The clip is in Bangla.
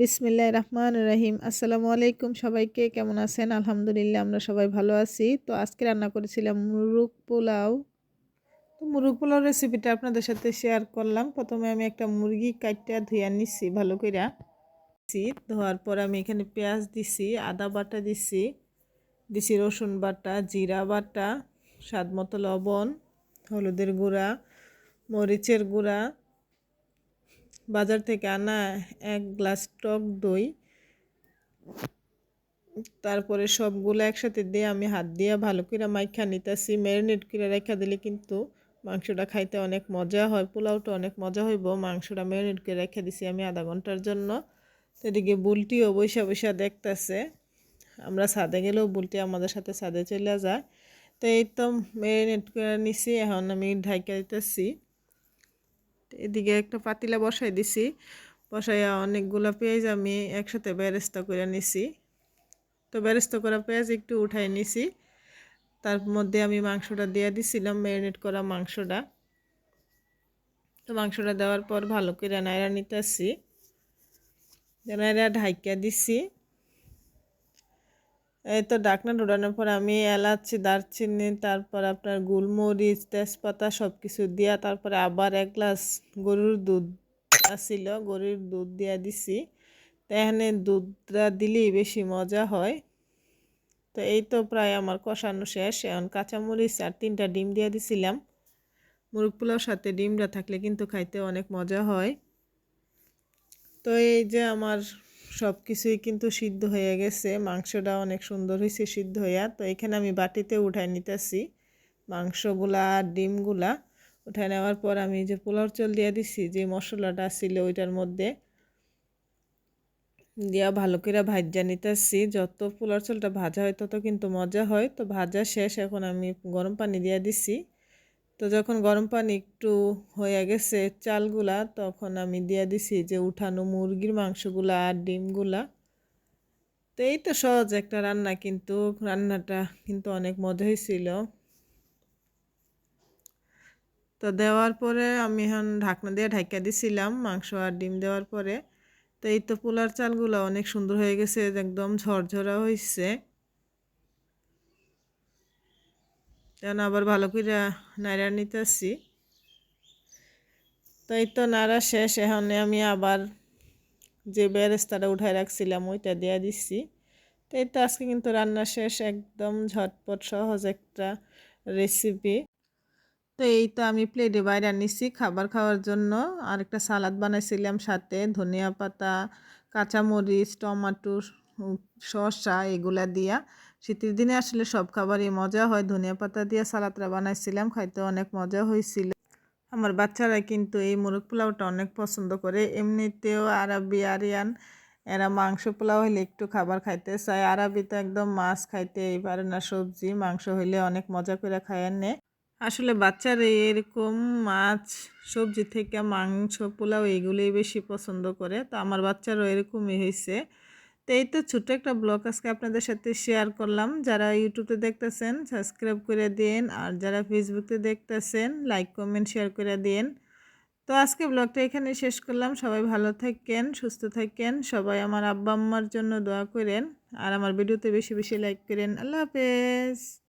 বিসমিল্লাহ রহমান রহিম। আসসালামু আলাইকুম সবাইকে, কেমন আছেন? আলহামদুলিল্লাহ, আমরা সবাই ভালো আছি। তো আজকে রান্না করেছিলাম মুরুগ পোলাও। তো মুরুগ পোলাও রেসিপিটা আপনাদের সাথে শেয়ার করলাম। প্রথমে আমি একটা মুরগি কাটটা ধুইয়া নিচ্ছি ভালো করে ধোয়ার পর আমি এখানে পেঁয়াজ দিছি, আদা বাটা দিছি দিছি রসুন বাটা, জিরা বাটা, স্বাদ মতো লবণ, হলুদের গুঁড়া, মরিচের গুঁড়া বাজার থেকে আনা এক গ্লাস টক দই। তারপরে সবগুলো একসাথে দিয়ে আমি হাত দিয়ে ভালো করে মাইখা নিতেছি। ম্যারিনেট করে রেখা দিলে কিন্তু মাংসটা খাইতে অনেক মজা হয়, পোলাওটা অনেক মজা হইব। মাংসটা ম্যারিনেট করে রেখে দিছি আমি আধা ঘণ্টার জন্য। এদিকে বুলটিও বৈশা বৈশা দেখতেছে। আমরা ছাদে গেলেও বুলটি আমাদের সাথে ছাদে চলে যায়। তো এই তো ম্যারিনেট করে নিছি, এখন আমি ঢাইকা দিতেছি। এদিকে একটা পাতিলা বসাই দিছি। বসাইয়া অনেকগুলো পেঁয়াজ আমি একসাথে বেরেস্তা করে নিছি। তো বেরেস্তা করা পেঁয়াজ একটু উঠাই নিছি। তার মধ্যে আমি মাংসটা দিয়ে দিছিলাম, ম্যারিনেট করা মাংসটা। তো মাংসটা দেওয়ার পর ভালো করে নাইরা নিতেছি। নাইরা ঢাইকা দিছি। এই তো ডাকনা ঢোড়ানোর পর আমি এলাচি, দারচিনি, তারপর আপনার গোলমরিচ, তেজপাতা সব কিছু দিয়া তারপরে আবার এক গ্লাস গরুর দুধ আসছিল গরুর দুধ দিয়া দিছি। তো এখানে দুধটা দিলেই বেশি মজা হয়। তো এই তো প্রায় আমার কষানো শেষ। এখন কাঁচামরিচ আর তিনটা ডিম দিয়ে দিছিলাম। মুরগ পোলাওর সাথে ডিমটা থাকলে কিন্তু খাইতে অনেক মজা হয়। তো এই যে আমার সব কিছুই কিন্তু সিদ্ধ হয়ে গেছে। মাংসটা অনেক সুন্দর হয়েছে সিদ্ধ হইয়া। তো এখানে আমি বাটিতে উঠাই নিতেছি মাংসগুলা আর ডিমগুলা। উঠাই নেওয়ার পর আমি যে পোলাওর চল দিয়ে দিছি, যে মশলাটা ছিল ওইটার মধ্যে দিয়া ভালো করে ভাজা নিতেছি। যত পোলার চলটা ভাজা হয় তত কিন্তু মজা হয়। তো ভাজা শেষ, এখন আমি গরম পানি দিয়ে দিছি। তো যখন গরম পানি একটু হয়ে গেছে চালগুলা, তখন আমি দিয়ে দিছি যে উঠানো মুরগির মাংসগুলা আর ডিমগুলা। তো এই তো সহজ একটা রান্না, কিন্তু রান্নাটা কিন্তু অনেক মজা হয়েছিল তো দেওয়ার পরে আমি এখন ঢাকনা দিয়ে ঢাকা দিছিলাম মাংস আর ডিম দেওয়ার পরে। তো এই তো পোলার চালগুলো অনেক সুন্দর হয়ে গেছে, একদম ঝরঝরা হয়েছে যেন আবার ভালো করে নাড়া নিতেছি। তো এই তো নাড়া শেষ এখানে আমি আবার যে বেরেস্তাটা উঠায় রাখছিলাম ওইটা দিয়ে দিচ্ছি তো এই তো আজকে কিন্তু রান্না শেষ, একদম ঝটপট সহজ একটা রেসিপি তো এই তো আমি প্লেটে বাইরে নিচ্ছি খাবার খাওয়ার জন্য। আর একটা সালাদ বানাইছিলাম সাথে, ধনিয়া পাতা, কাঁচামরিচ টমাটো শসা এগুলা দিয়া। শীতের দিনে আসলে সব খাবারই মজা হয়। ধনিয়া পাতা দিয়ে সালাদটা বানাইছিলাম, খাইতে অনেক মজা হয়েছিল আমার বাচ্চারা কিন্তু এই মুরগ পোলাওটা অনেক পছন্দ করে। এমনিতেও আরবি, আরিয়ান, এরা মাংস পোলাও হইলে একটু খাবার খাইতে চায়। আরবিতে একদম মাছ খাইতে এই পারে না, সবজি, মাংস হইলে অনেক মজা করে খায় নে। আসলে বাচ্চারা এরকম মাছ, সবজি থেকে মাংস পোলাও এগুলোই বেশি পছন্দ করে। তো আমার বাচ্চারও এরকমই হয়েছে তো এই তো ছোট্ট একটা ব্লগ আজকে আপনাদের সাথে শেয়ার করলাম। যারা ইউটিউবে দেখতেছেন সাবস্ক্রাইব করে দিন আর যারা ফেসবুকে দেখতেছেন লাইক কমেন্ট শেয়ার করে দিন তো আজকে ব্লগটা এখানে শেষ করলাম। সবাই ভালো থাকেন, সুস্থ থাকেন। সবাই আমার আব্বা আম্মার জন্য দোয়া করেন। আর আমার ভিডিওতে বেশি বেশি লাইক করেন। আল্লাহ হাফেজ।